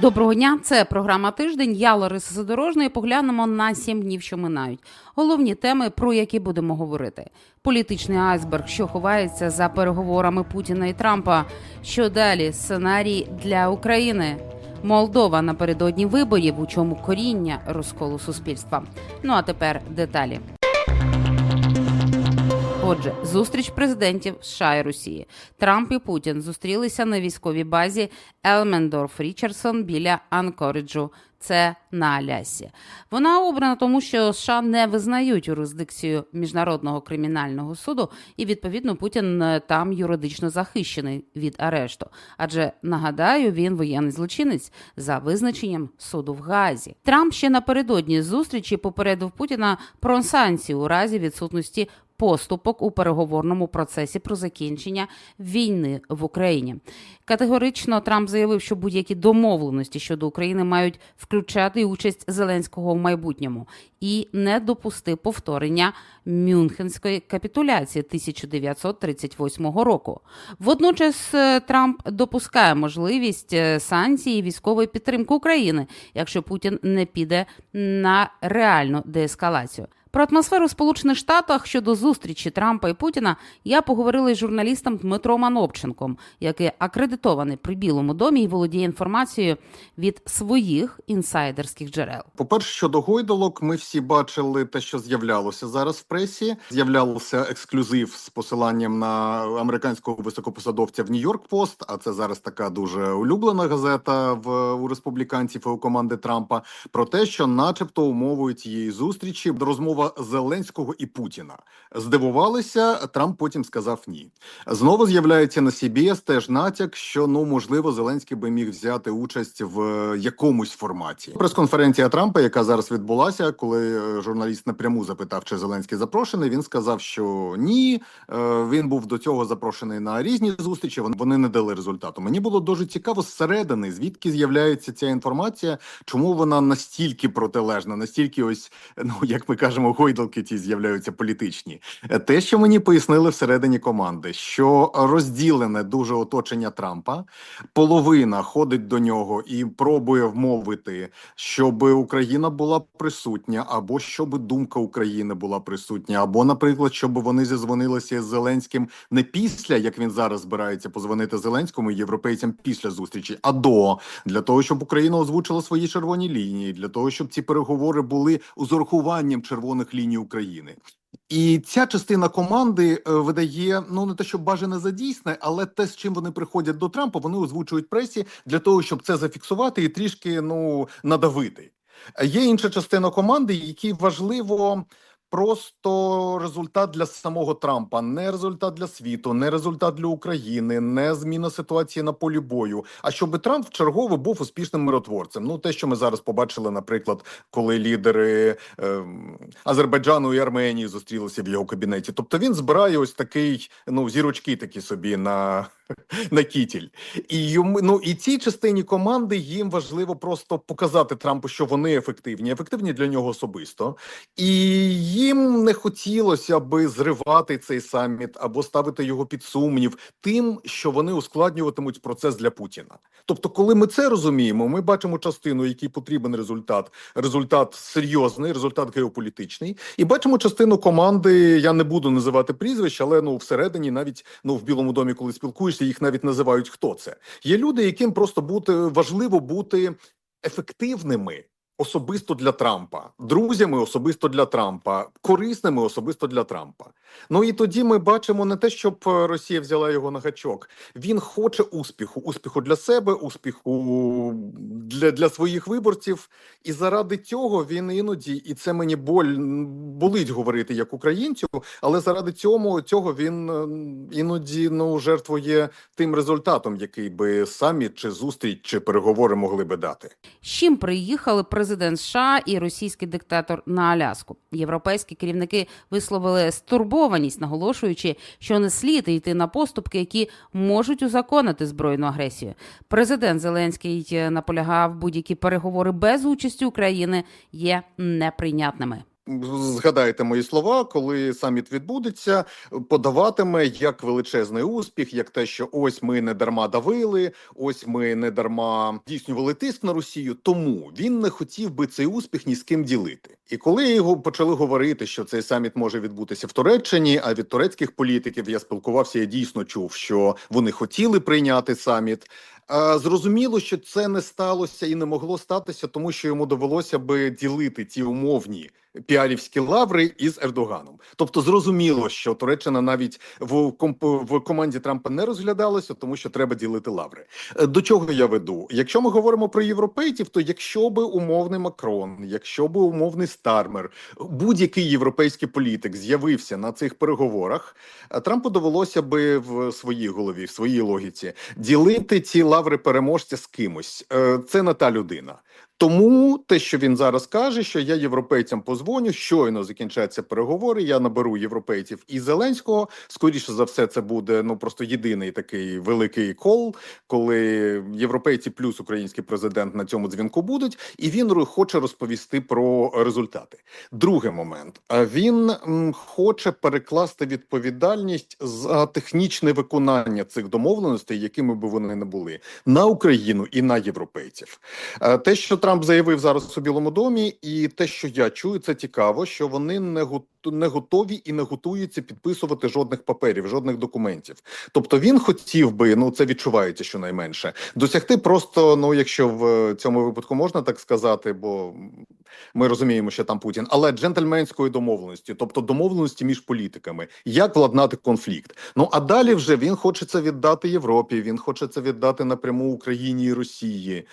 Доброго дня, це програма Тиждень. Я Лариса Задорожна поглянемо на сім днів, що минають. Головні теми, про які будемо говорити: політичний айсберг, що ховається за переговорами Путіна і Трампа. Що далі? Сценарій для України. Молдова напередодні виборів, у чому коріння розколу суспільства. Ну а тепер деталі. Отже, зустріч президентів США і Росії. Трамп і Путін зустрілися на військовій базі Елмендорф Річардсон біля Анкориджу. Це на Алясі. Вона обрана тому, що США не визнають юрисдикцію міжнародного кримінального суду, і відповідно Путін е, там юридично захищений від арешту. Адже нагадаю, він воєнний злочинець за визначенням суду в Газі. Трамп ще напередодні зустрічі попередив Путіна про санкції у разі відсутності поступок у переговорному процесі про закінчення війни в Україні. Категорично Трамп заявив, що будь-які домовленості щодо України мають включати участь Зеленського в майбутньому і не допустив повторення Мюнхенської капітуляції 1938 року. Водночас е, Трамп допускає можливість е, санкцій військової підтримки України, якщо Путін не піде на реальну деескалацію. Про атмосферу в Сполучених Штатах щодо зустрічі Трампа і Путіна я поговорила із журналістом Дмитром Анопченком, який акредитований при Білому домі і володіє інформацією від своїх інсайдерських джерел. По-перше, щодо гойдалок, ми всі бачили те, що з'являлося зараз в пресі. З'являвся ексклюзив з посиланням на американського високопосадовця в Нью-Йорк Пост. А це зараз така дуже улюблена газета в у республіканців і у команди Трампа. Про те, що, начебто, умовою цієї зустрічі розмова Зеленського і Путіна. Здивувалися, Трамп потім сказав ні. Знову з'являється на CBS теж натяк, що ну можливо Зеленський би міг взяти участь в е, якомусь форматі. Прес-конференція Трампа, яка зараз відбулася, коли е, журналіст напряму запитав, чи Зеленський запрошений, він сказав, що ні. Е, Він був до цього запрошений на різні зустрічі. вон- Вони не дали результату. Мені було дуже цікаво зсередини, звідки з'являється ця інформація, чому вона настільки протилежна, настільки ось ну як ми кажемо, гойдалки ті з'являються політичні. Е, Те, що мені пояснили всередині команди, що розділене дуже оточення Трампа, половина ходить до нього і пробує вмовити, щоб Україна була присутня, або щоб думка України була присутня, або, наприклад, щоб вони зізвонилися з Зеленським не після, як він зараз збирається позвонити Зеленському і європейцям після зустрічі, а до для того, щоб Україна озвучила свої червоні лінії, для того, щоб ці переговори були з урахуванням червоних ліній України. І ця частина команди е, видає ну не те, що бажане за дійсне, але те, з чим вони приходять до Трампа, вони озвучують пресі для того, щоб це зафіксувати і трішки ну надавити. Е, Є інша частина команди, якій важливо просто результат для самого Трампа, не результат для світу, не результат для України, не зміна ситуації на полі бою. А щоб Трамп вчергове був успішним миротворцем. Ну те, що ми зараз побачили, наприклад, коли лідери ем, Азербайджану і Арменії зустрілися в його кабінеті. Тобто він збирає ось такий ну зірочки такі собі на. На кітіль і йому ну і цій частині команди їм важливо просто показати Трампу, що вони ефективні, ефективні для нього особисто, і їм не хотілося би зривати цей саміт або ставити його під сумнів тим, що вони ускладнюватимуть процес для Путіна. Тобто, коли ми це розуміємо, ми бачимо частину, який потрібен результат, результат серйозний, результат геополітичний, і бачимо частину команди. Я не буду називати прізвищ, але ну всередині, навіть ну в Білому домі, коли спілкуєшся, їх навіть називають хто це. Є люди, яким просто бути важливо бути ефективними. Особисто для Трампа, друзями особисто для Трампа, корисними особисто для Трампа. Ну і тоді ми бачимо не те, щоб е, Росія взяла його на гачок. Він хоче успіху, успіху для себе, успіху для, для своїх виборців. І заради цього він іноді, і це мені боль болить говорити як українцю, але заради цього цього він е, іноді ну жертвує тим результатом, який би саміт чи зустріч чи переговори могли би дати. З чим приїхали президент США і російський диктатор на Аляску? Європейські керівники висловили стурбованість, наголошуючи, що не слід йти на поступки, які можуть узаконити збройну агресію. Президент Зеленський е, наполягав, будь-які переговори без участі України є неприйнятними. Згадаєте мої слова, коли саміт відбудеться, подаватиме як величезний успіх, як те, що ось ми не дарма давили, ось ми не дарма здійснювали тиск на Росію. Тому він не хотів би цей успіх ні з ким ділити. І коли його почали говорити, що цей саміт може відбутися в Туреччині, а від турецьких політиків я спілкувався, я дійсно чув, що вони хотіли прийняти саміт. Зрозуміло, що це не сталося і не могло статися, тому що йому довелося би ділити ті умовні піарівські лаври із Ердоганом. Тобто, зрозуміло, що Туреччина навіть в в команді Трампа не розглядалася, тому що треба ділити лаври. Е, До чого я веду? Якщо ми говоримо про європейців, то якщо би умовний Макрон, якщо би умовний Стармер, будь-який європейський політик з'явився на цих переговорах, е, Трампу довелося би в своїй голові, в своїй логіці ділити ці лаври переможця з кимось. Е, Це не та людина. Тому те, що він зараз каже, що я європейцям позвоню, щойно закінчаться переговори. Я наберу європейців і Зеленського. Скоріше за все, це буде ну просто єдиний такий великий кол, коли європейці плюс український президент на цьому дзвінку будуть, і він хоче розповісти про результати. Другий момент. Він хоче перекласти відповідальність за технічне виконання цих домовленостей, якими би вони не були, на Україну і на європейців. Е, Те, що Трамп заявив зараз у Білому домі, і те, що я чую, це цікаво, що вони не не готові і не готуються підписувати жодних паперів, жодних документів. Тобто він хотів би, ну це відчувається щонайменше, досягти просто, ну якщо в цьому випадку можна так сказати, бо ми розуміємо, що там Путін, але джентльменської домовленості, тобто домовленості між політиками, як владнати конфлікт. Ну а далі вже він хоче це віддати Європі. Він хоче це віддати напряму Україні і Росії.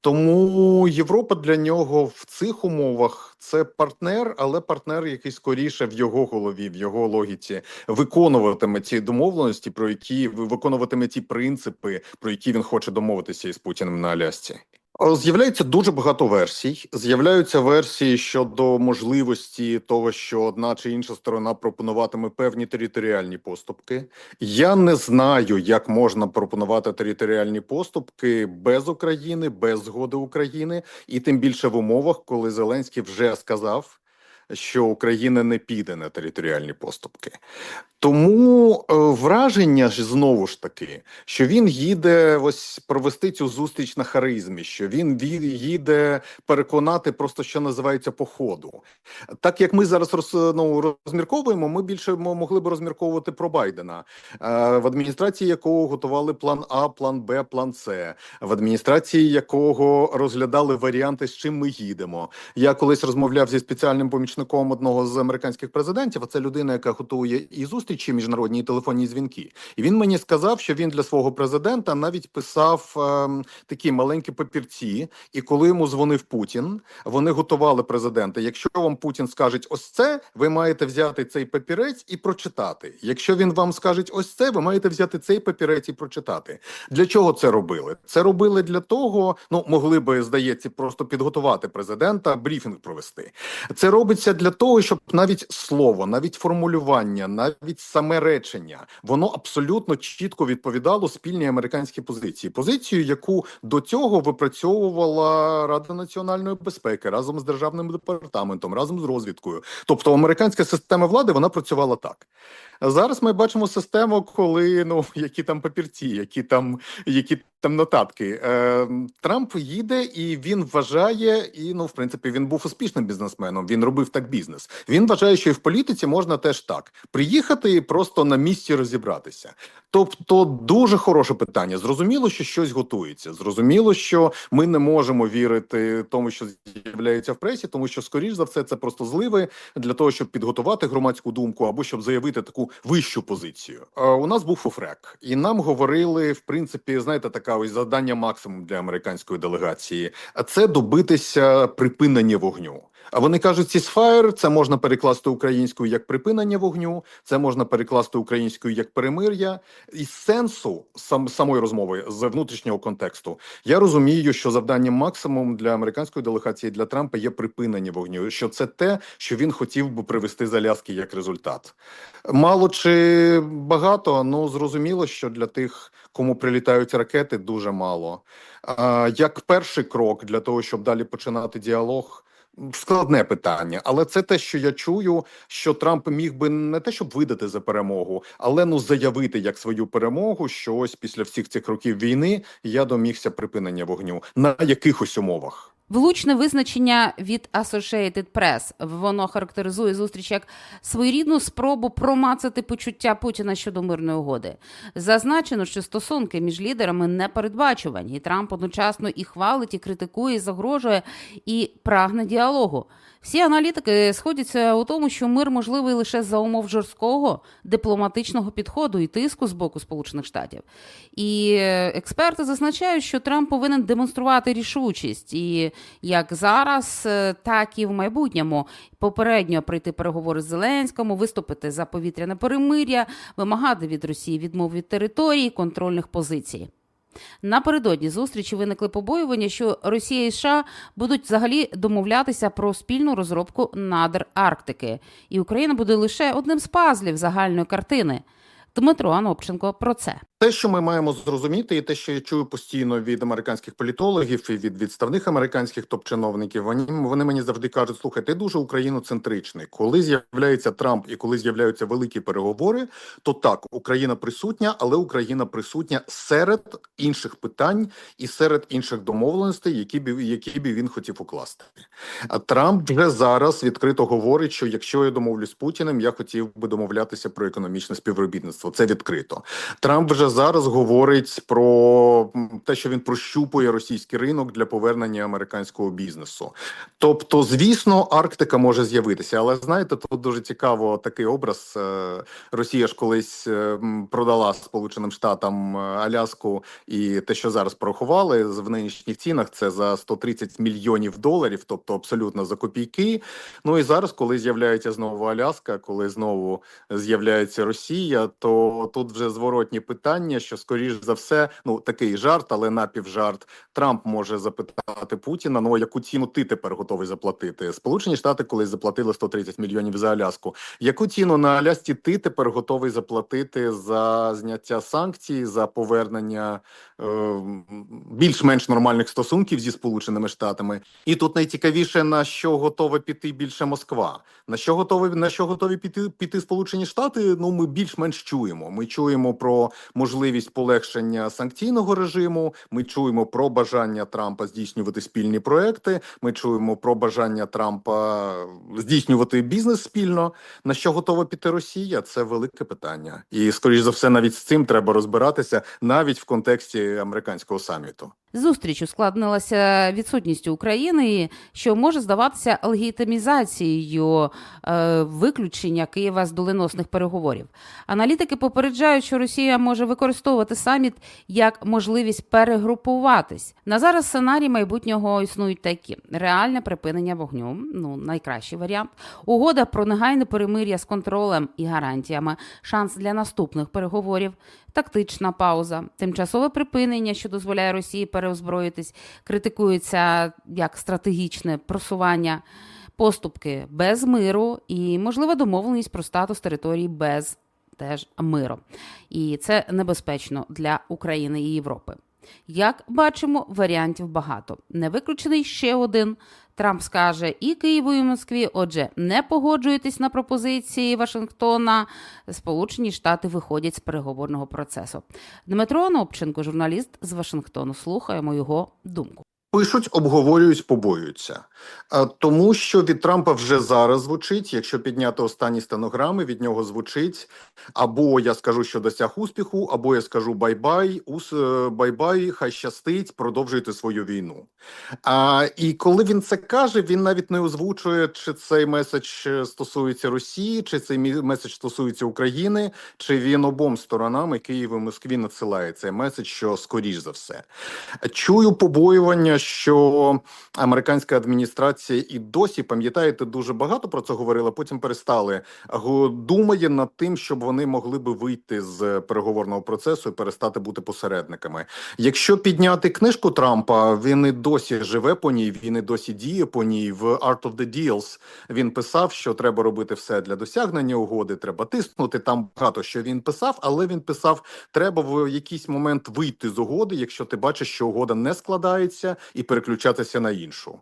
Тому Європа для нього в цих умовах це партнер, але партнер, який скоріше в його голові, в його логіці виконуватиме ті домовленості, про які виконуватиме ті принципи, про які він хоче домовитися із Путіним на Алясці. З'являється дуже багато версій. З'являються версії щодо можливості того, що одна чи інша сторона пропонуватиме певні територіальні поступки. Я не знаю, як можна пропонувати територіальні поступки без України, без згоди України, і тим більше в умовах, коли Зеленський вже сказав, що Україна не піде на територіальні поступки. Тому е, враження ж знову ж таки, що він їде ось провести цю зустріч на харизмі, що він ві- їде переконати просто, що називається по ходу. Так як ми зараз роз, ну, розмірковуємо, ми більше могли б розмірковувати про Байдена, е, в адміністрації якого готували план А, план Б, план С, в адміністрації якого розглядали варіанти, з чим ми їдемо. Я колись розмовляв зі спеціальним помічником одного з американських президентів. А це людина, яка готує і зустрічі, міжнародні і телефонні дзвінки. І він мені сказав, що він для свого президента навіть писав ем, такі маленькі папірці. І коли йому дзвонив Путін, вони готували президента. Якщо вам Путін скаже ось це, ви маєте взяти цей папірець і прочитати. Якщо він вам скаже ось це, ви маєте взяти цей папірець і прочитати. Для чого це робили? Це робили для того, ну могли би здається, просто підготувати президента, брифінг провести. Це робиться для того, щоб навіть слово, навіть формулювання, навіть саме речення, воно абсолютно чітко відповідало спільній американській позиції. Позицію, яку до цього випрацьовувала Рада національної безпеки разом з державним департаментом, разом з розвідкою. Тобто, американська система влади вона працювала так. Зараз ми бачимо систему, коли ну які там папірці, які там які там нотатки. Е, Трамп їде і він вважає, і ну в принципі він був успішним бізнесменом. Він робив так бізнес. Він вважає, що і в політиці можна теж так приїхати і просто на місці розібратися. Тобто, дуже хороше питання. Зрозуміло, що щось готується. Зрозуміло, що ми не можемо вірити тому, що з'являється в пресі, тому що скоріш за все це просто зливи для того, щоб підготувати громадську думку або щоб заявити таку вищу позицію. Е, У нас був фуфрек, і нам говорили, в принципі, знаєте, така ось завдання максимум для американської делегації. Це добитися припинення вогню. А вони кажуть, ceasefire – це можна перекласти українською як припинення вогню, це можна перекласти українською як перемир'я. І сенсу сам самої розмови з внутрішнього контексту я розумію, що завданням максимум для американської делегації для Трампа є припинення вогню. Що це те, що він хотів би привести з Аляски як результат. Мало чи багато, ну зрозуміло, що для тих, кому прилітають ракети, дуже мало. А, як перший крок для того, щоб далі починати діалог. Складне питання, але це те, що я чую, що Трамп міг би не те, щоб видати за перемогу, але ну заявити як свою перемогу, що ось після всіх цих років війни я домігся припинення вогню на якихось умовах. Влучне визначення від Associated Press. Воно характеризує зустріч як своєрідну спробу промацати почуття Путіна щодо мирної угоди. Зазначено, що стосунки між лідерами не передбачувані, і Трамп одночасно і хвалить, і критикує, і загрожує, і прагне діалогу. Всі аналітики сходяться у тому, що мир можливий лише за умов жорсткого дипломатичного підходу і тиску з боку Сполучених Штатів. І експерти зазначають, що Трамп повинен демонструвати рішучість і як зараз, е, так і в майбутньому попередньо пройти переговори з Зеленському, виступити за повітряне перемир'я, вимагати від Росії відмов від території, контрольних позицій. Напередодні зустрічі виникли побоювання, що Росія і США будуть взагалі домовлятися про спільну розробку надр Арктики, і Україна буде лише одним з пазлів загальної картини. Дмитро Анопченко про це. Те, що ми маємо зрозуміти, і те, що я чую постійно від американських політологів і від відставних американських топ-чиновників, вони, вони мені завжди кажуть: слухай, ти дуже україноцентричний. Коли з'являється Трамп і коли з'являються великі переговори, то так Україна присутня, але Україна присутня серед інших питань і серед інших домовленостей, які б які б він хотів укласти. А Трамп вже зараз відкрито говорить, що якщо я домовлюсь з Путіним, я хотів би домовлятися про економічне співробітництво. Це відкрито. Трамп вже зараз говорить про те, що він прощупує російський ринок для повернення американського бізнесу. Тобто, звісно, Арктика може з'явитися, але знаєте, тут дуже цікаво такий образ. Е, Росія ж колись е, продала Сполученим Штатам е, Аляску, і те, що зараз порахували в нинішніх цінах, це за 130 мільйонів доларів, тобто абсолютно за копійки. Ну і зараз, коли з'являється знову Аляска, коли знову з'являється Росія, то тут вже зворотні питання, що скоріш за все, ну такий жарт, але напівжарт. Трамп може запитати Путіна: ну яку ціну ти тепер готовий заплатити? Сполучені Штати колись заплатили 130 мільйонів за Аляску. Яку ціну на Алясці ти тепер готовий заплатити за зняття санкцій, за повернення е, більш-менш нормальних стосунків зі Сполученими Штатами? І тут найцікавіше на що готова піти більше Москва. На що готові на що готові піти піти Сполучені Штати? Ну ми більш-менш чуємо. Ми чуємо про можливість полегшення санкційного режиму. Ми чуємо про бажання Трампа здійснювати спільні проекти. Ми чуємо про бажання Трампа здійснювати бізнес спільно. На що готова піти Росія? Це велике питання, і скоріш за все, навіть з цим треба розбиратися навіть в контексті американського саміту. Зустріч ускладнилася відсутністю України, що може здаватися легітимізацією е, виключення Києва з доленосних переговорів. Аналітики попереджають, що Росія може використовувати саміт як можливість перегрупуватись. На зараз сценарії майбутнього існують такі: реальне припинення вогню, ну найкращий варіант, угода про негайне перемир'я з контролем і гарантіями, шанс для наступних переговорів, тактична пауза, тимчасове припинення, що дозволяє Росії переозброїтись, критикується як стратегічне просування, поступки без миру і можлива домовленість про статус території без теж миру. І це небезпечно для України і Європи. Як бачимо, варіантів багато. Не виключений ще один. Трамп скаже і Києву, і Москві. Отже, не погоджуєтесь на пропозиції Вашингтона. Сполучені Штати виходять з переговорного процесу. Дмитро Анопченко, журналіст з Вашингтону. Слухаємо його думку. Пишуть, обговорюють, побоюються. А, Тому що від Трампа вже зараз звучить, якщо підняти останні стенограми, від нього звучить або я скажу, що досяг успіху, або я скажу бай-бай, ус е, бай-бай, хай щастить, продовжуйте свою війну. А, І коли він це каже, він навіть не озвучує, чи цей меседж е, стосується Росії, чи цей меседж стосується України, чи він обом сторонам і Києву і Москві надсилає цей меседж, що скоріш за все. Чую побоювання, що американська адміністрація і досі пам'ятаєте дуже багато про це говорила. Потім перестали думає над тим, щоб вони могли би вийти з переговорного процесу і перестати бути посередниками. Якщо підняти книжку Трампа, він і досі живе по ній. Він і досі діє по ній. В Art of the Deals він писав, що треба робити все для досягнення угоди. Треба тиснути. Там багато що він писав, але він писав: треба в якийсь момент вийти з угоди, якщо ти бачиш, що угода не складається, і переключатися на іншу.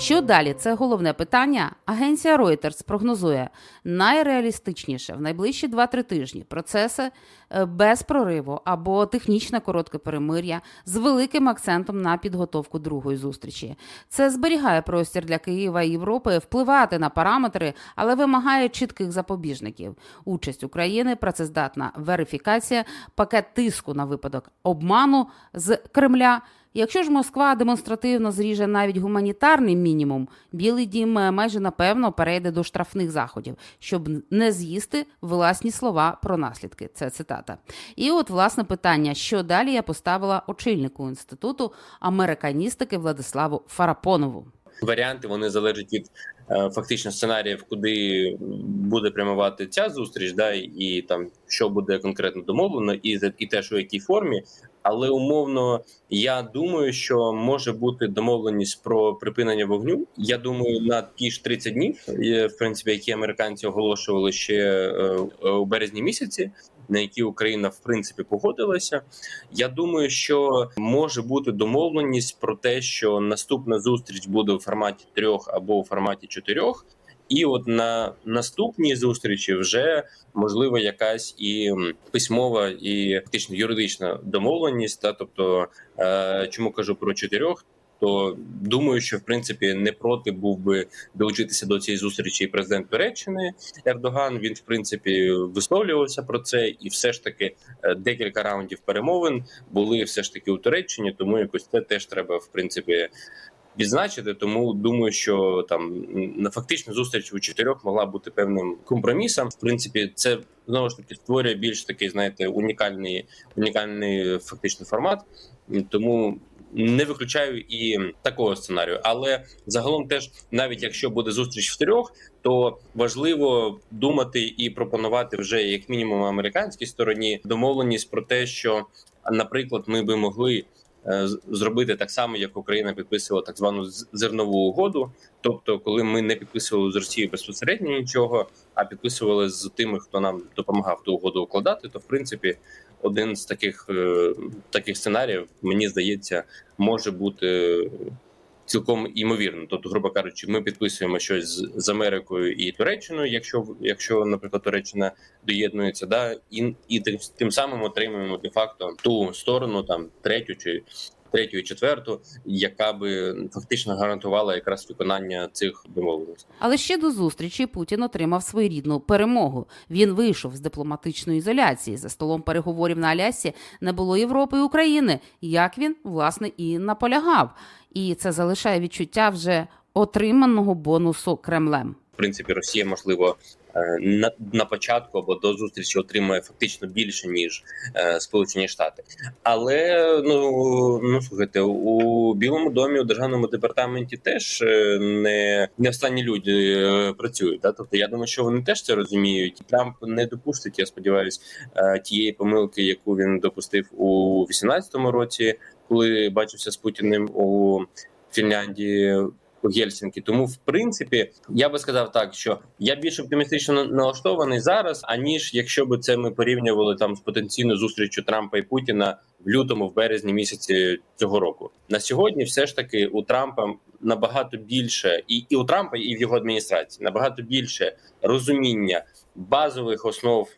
Що далі? Це головне питання. Агенція Reuters прогнозує найреалістичніше в найближчі 2-3 тижні процеси е, без прориву або технічне коротке перемир'я з великим акцентом на підготовку другої зустрічі. Це зберігає простір для Києва і Європи впливати на параметри, але вимагає чітких запобіжників. Участь України, працездатна верифікація, пакет тиску на випадок обману з Кремля. Якщо ж Москва демонстративно зріже навіть гуманітарний мінімум, Білий дім е, майже напевно перейде до штрафних заходів, щоб не з'їсти власні слова про наслідки. Це цитата. І от власне питання, що далі я поставила очільнику інституту американістики Владиславу Фарапонову. Варіанти вони залежать від е, фактично сценаріїв, куди буде прямувати ця зустріч, да і там що буде конкретно домовлено, і і теж у якій формі. Але умовно, я думаю, що може бути домовленість про припинення вогню. Я думаю, на ті ж 30 днів, в принципі, які американці оголошували ще е, е, у березні місяці, на які Україна в принципі погодилася. Я думаю, що може бути домовленість про те, що наступна зустріч буде у форматі трьох або у форматі чотирьох. І от на наступній зустрічі вже можливо якась і письмова, і фактично юридична домовленість. Та тобто, е, чому кажу про чотирьох, то думаю, що в принципі не проти був би долучитися до цієї зустрічі президент Туреччини Ердоган. Він в принципі висловлювався про це, і все ж таки е, декілька раундів перемовин були все ж таки у Туреччині. Тому якось це теж треба в принципі. Відзначити, тому думаю, що там на фактично зустріч у чотирьох могла бути певним компромісом. В принципі, це знову ж таки створює більш такий, знаєте, унікальний унікальний фактично формат. Тому не виключаю і такого сценарію. Але загалом, теж, навіть якщо буде зустріч в трьох, то важливо думати і пропонувати вже як мінімум американській стороні домовленість про те, що, наприклад, ми би могли. Е, Зробити так само, як Україна підписувала так звану зернову угоду. Тобто, коли ми не підписували з Росією безпосередньо нічого, а підписували з тими, хто нам допомагав ту угоду укладати, то в принципі один з таких е, таких сценаріїв, мені здається, може бути цілком імовірно. Тобто, грубо кажучи, ми підписуємо щось з, з Америкою і Туреччиною, якщо якщо, наприклад, Туреччина доєднується, да і, і тим, тим самим отримуємо де факто ту сторону, там третю чи. Третю і четверту, яка би фактично гарантувала якраз виконання цих домовленостей. Але ще до зустрічі Путін отримав своєрідну перемогу. Він вийшов з дипломатичної ізоляції. За столом переговорів на Алясі не було Європи і України, як він власне і наполягав. І це залишає відчуття вже отриманого бонусу Кремлем. В принципі, Росія можливо е, на, на початку або до зустрічі отримує фактично більше ніж е, Сполучені Штати. Але ну ну слухайте, у Білому домі у державному департаменті теж е, не, не останні люди е, працюють. Да? Тобто я думаю, що вони теж це розуміють. Трамп не допустить, я сподіваюся, е, тієї помилки, яку він допустив у 18-му році, коли бачився з Путіним у Фінляндії у Гельсінкі. Тому, в принципі, я би сказав так, що я більш оптимістично налаштований зараз, аніж якщо би це ми порівнювали там з потенційною зустрічю Трампа і Путіна в лютому, в березні місяці цього року. На сьогодні, все ж таки, у Трампа набагато більше, і, і у Трампа, і в його адміністрації набагато більше розуміння базових основ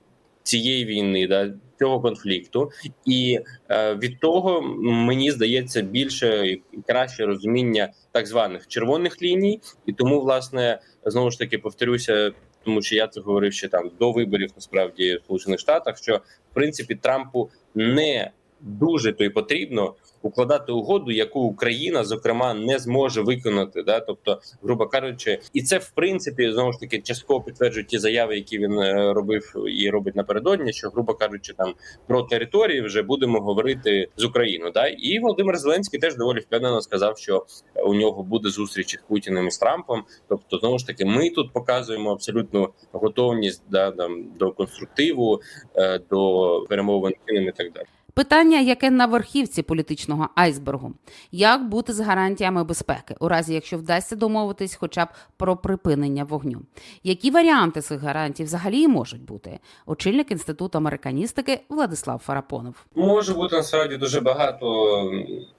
цієї війни, да цього конфлікту, і е, від того мені здається більше і краще розуміння так званих червоних ліній, і тому, власне, знову ж таки повторюся, тому що я це говорив ще там до виборів, насправді в Сполучених Штатах, що в принципі Трампу не дуже то й потрібно укладати угоду, яку Україна зокрема не зможе виконати. Да, тобто, грубо кажучи, і це в принципі знову ж таки частково підтверджують ті заяви, які він е, робив і робить напередодні. Що, грубо кажучи, там про території вже будемо говорити з Україною. Да, і Володимир Зеленський теж доволі впевнено сказав, що у нього буде зустріч з Путіним і з Трампом. Тобто, знову ж таки, ми тут показуємо абсолютну готовність да, там, до конструктиву, е, до перемовин і так далі. Питання, яке на верхівці політичного айсбергу: як бути з гарантіями безпеки, у разі якщо вдасться домовитись, хоча б про припинення вогню? Які варіанти цих гарантій взагалі можуть бути? Очільник інституту американістики Владислав Фарапонов. Може бути насправді дуже багато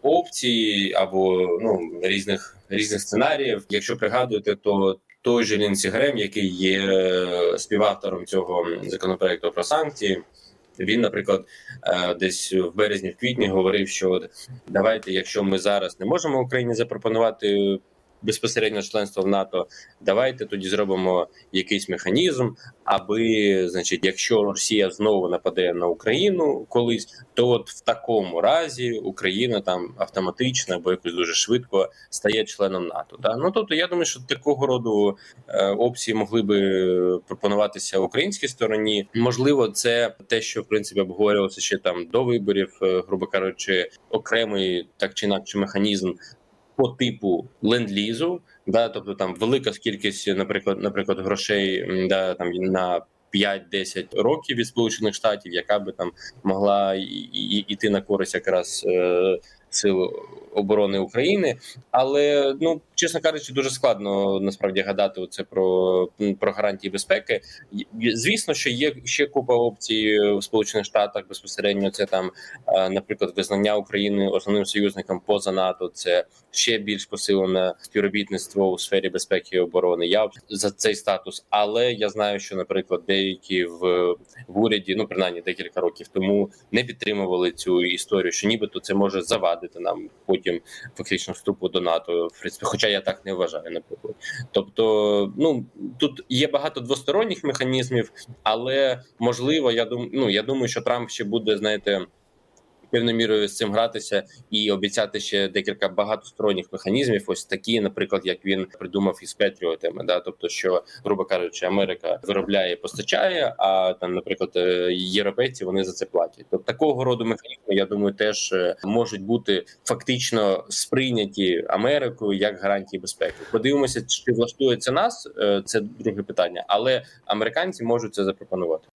опцій або ну різних різних сценаріїв. Якщо пригадуєте, то той же Лінсі Грем, який є е, співавтором цього законопроекту про санкції. Він, наприклад, е, десь в березні, в квітні говорив, що давайте, якщо ми зараз не можемо Україні запропонувати безпосередньо членство в НАТО, давайте тоді зробимо якийсь механізм, аби, значить, якщо Росія знову нападе на Україну колись, то от в такому разі Україна там автоматично або якось дуже швидко стає членом НАТО. Да? Ну тобто, я думаю, що такого роду е, опції могли би пропонуватися українській стороні. Можливо, це те, що в принципі обговорювалося ще там до виборів, е, грубо кажучи, окремий так чи інакше механізм по типу ленд-лізу, да, тобто там велика кількість, наприклад, наприклад, грошей да, там на 5-10 років від сполучених штатів, яка би там могла і, і, іти на користь якраз е, сил оборони України. Але ну чесно кажучи, дуже складно насправді гадати оце про, про гарантії безпеки. Звісно, що є ще купа опцій в Сполучених Штатах безпосередньо. Це там, е, наприклад, визнання України основним союзником поза НАТО. Це ще більш посилене співробітництво у сфері безпеки і оборони. Я за цей статус, але я знаю, що, наприклад, деякі в, в уряді, ну принаймні декілька років тому, не підтримували цю історію, що нібито це може завадити нам потім фактично вступу до НАТО. В принципі, хоча я так не вважаю, наприклад. Тобто, ну тут є багато двосторонніх механізмів, але можливо, я думаю, ну я думаю, що Трамп ще буде, знаєте. Певною мірою з цим гратися і обіцяти ще декілька багатосторонніх механізмів, ось такі, наприклад, як він придумав із Петріотами, да, тобто, що, грубо кажучи, Америка виробляє, постачає, а там, наприклад, е, європейці вони за це платять. Тобто такого роду механізми, я думаю, теж е, можуть бути фактично сприйняті Америкою як гарантії безпеки. Подивимося, чи влаштує це нас, е, це друге питання, але американці можуть це запропонувати.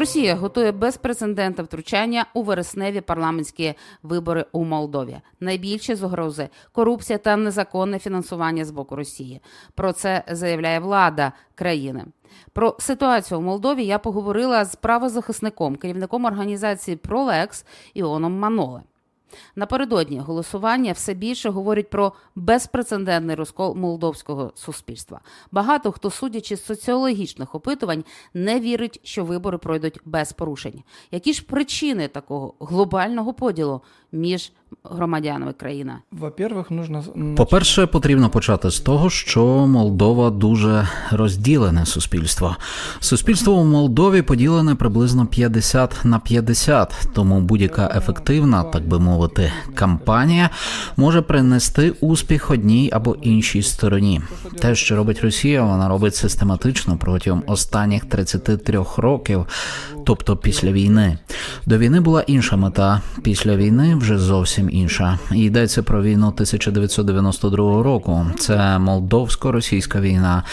Росія готує безпрецедентне втручання у вересневі парламентські вибори у Молдові. Найбільші загрози корупція та незаконне фінансування з боку Росії. Про це заявляє влада країни. Про ситуацію в Молдові я поговорила з правозахисником, керівником організації Пролекс Іоном Маноле. Напередодні голосування все більше говорить про безпрецедентний розкол молдовського суспільства. Багато хто, судячи з соціологічних опитувань, не вірить, що вибори пройдуть без порушень. Які ж причини такого глобального поділу між громадянами нужно По-перше, потрібно почати з того, що Молдова дуже розділене суспільство. Суспільство у Молдові поділене приблизно 50 на 50, тому будь-яка ефективна, так би мовити, кампанія може принести успіх одній або іншій стороні. Те, що робить Росія, вона робить систематично протягом останніх 33 років, тобто після війни. До війни була інша мета. Після війни вже зовсім інша. Йдеться про війну 1992 року. Це молдовсько-російська війна.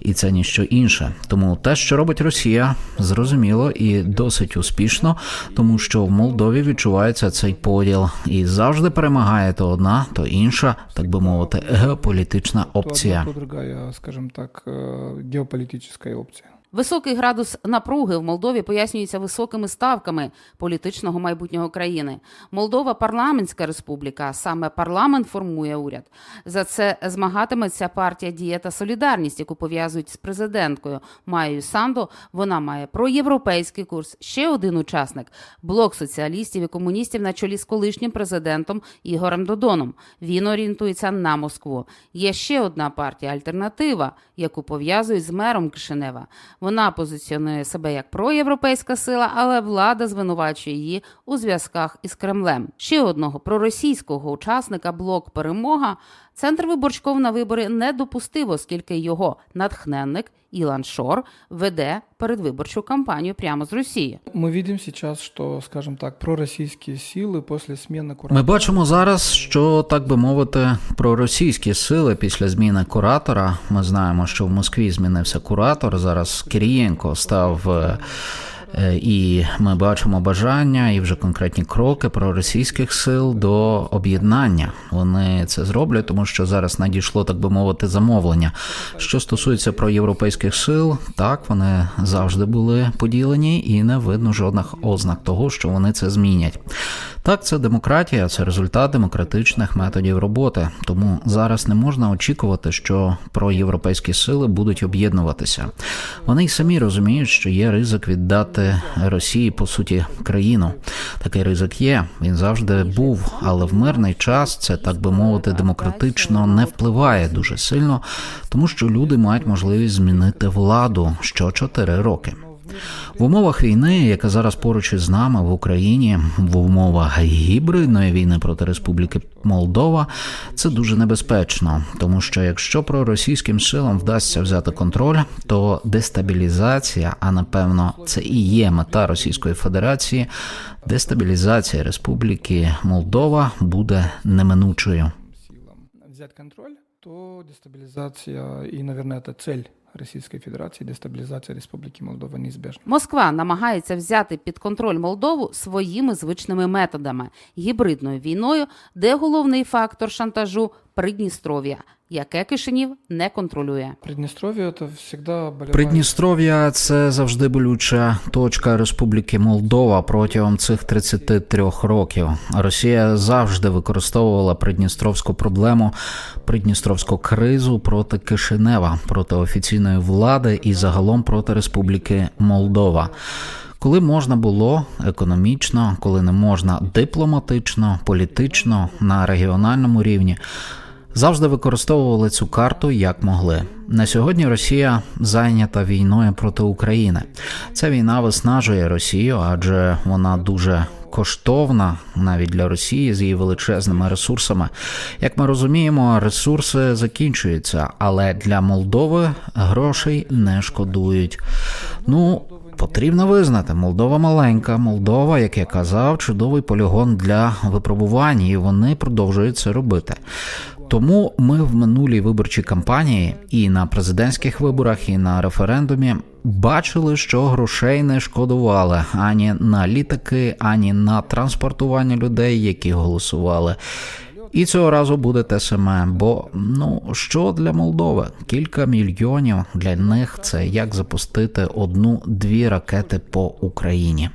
І це ніщо інше. Тому те, що робить Росія, зрозуміло і досить успішно, тому що в Молдові відчувається цей поділ, і завжди перемагає то одна, то інша, так би мовити, геополітична то опція. одна, то другая, скажем так, э, геополитическая опция. Високий градус напруги в Молдові пояснюється високими ставками політичного майбутнього країни. Молдова парламентська республіка, саме парламент формує уряд. За це змагатиметься партія Дія та Солідарність, яку пов'язують з президенткою Майєю Сандо. Вона має проєвропейський курс. Ще один учасник блок соціалістів і комуністів на чолі з колишнім президентом Ігорем Додоном. Він орієнтується на Москву. Є ще одна партія альтернатива, яку пов'язують з мером Кишинева. Вона позиціонує себе як проєвропейська сила, але влада звинувачує її у зв'язках із Кремлем. Ще одного проросійського учасника блок Перемога центр виборчков на вибори не допустив, оскільки його натхненник Ілан Шор веде передвиборчу кампанію прямо з Росії. Мы видим сейчас, что, скажем так, пророссийские силы после смены Ми куратора... бачимо зараз, що так би мовити, проросійські сили після зміни куратора. Ми знаємо, що в Москві змінився куратор. Зараз Кирієнко став е, Е, і ми бачимо бажання і вже конкретні кроки проросійських сил до об'єднання. Вони це зроблять, тому що зараз надійшло, так би мовити, замовлення. Що стосується проєвропейських сил, так вони завжди були поділені, і не видно жодних ознак того, що вони це змінять. Так, це демократія, це результат демократичних методів роботи. Тому зараз не можна очікувати, що проєвропейські сили будуть об'єднуватися. Вони й самі розуміють, що є ризик віддати Росії по суті країну. Такий ризик є. Він завжди був, але в мирний час це так би мовити демократично не впливає дуже сильно, тому що люди мають можливість змінити владу що 4 роки. В умовах війни, яка зараз поруч із нами в Україні, в умовах гібридної війни проти Республіки Молдова, це дуже небезпечно, тому що якщо проросійським силам вдасться взяти контроль, то дестабілізація, а напевно, це і є мета Російської Федерації, дестабілізація Республіки Молдова буде неминучою. взять контроль, то дестабилизация и, наверное, это цель Российской Федерації дестабілізація Республіки Молдова неизбежна. Москва намагається взяти під контроль Молдову своїми звичними методами гібридною війною, де головний фактор шантажу Придністров'я, яке Кишинів не контролює. Это всегда болевая... Придністров'я це завжди болюча точка Республіки Молдова протягом цих 33 років. Росія завжди використовувала придністровську проблему, придністровську кризу проти Кишинева, проти офіційної влади і загалом проти Республіки Молдова. Коли можна було економічно, коли не можна дипломатично, політично на регіональному рівні, завжди використовували цю карту як могли. На сьогодні Росія зайнята війною проти України. Ця війна виснажує Росію, адже вона дуже коштовна навіть для Росії з її величезними ресурсами. Як ми розуміємо, ресурси закінчуються, але для Молдови грошей не шкодують. Ну. Потрібно визнати, Молдова маленька. Молдова, як я казав, чудовий полігон для випробувань, і вони продовжують це робити. Тому ми в минулій виборчій кампанії і на президентських виборах, і на референдумі бачили, що грошей не шкодували ані на літаки, ані на транспортування людей, які голосували. І цього разу буде те саме. Бо ну що для Молдови? Кілька мільйонів для них це як запустити одну-дві ракети по Україні.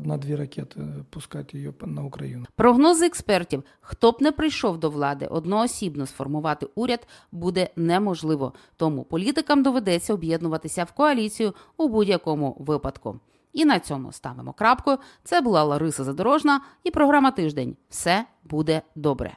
Одна-две ракеты э, пускать на Україну. Прогнози експертів: хто б не прийшов до влади, одноосібно сформувати уряд буде неможливо. Тому політикам доведеться об'єднуватися в коаліцію у будь-якому випадку. І на цьому ставимо крапку. Це була Лариса Задорожна і програма Тиждень. Все буде добре.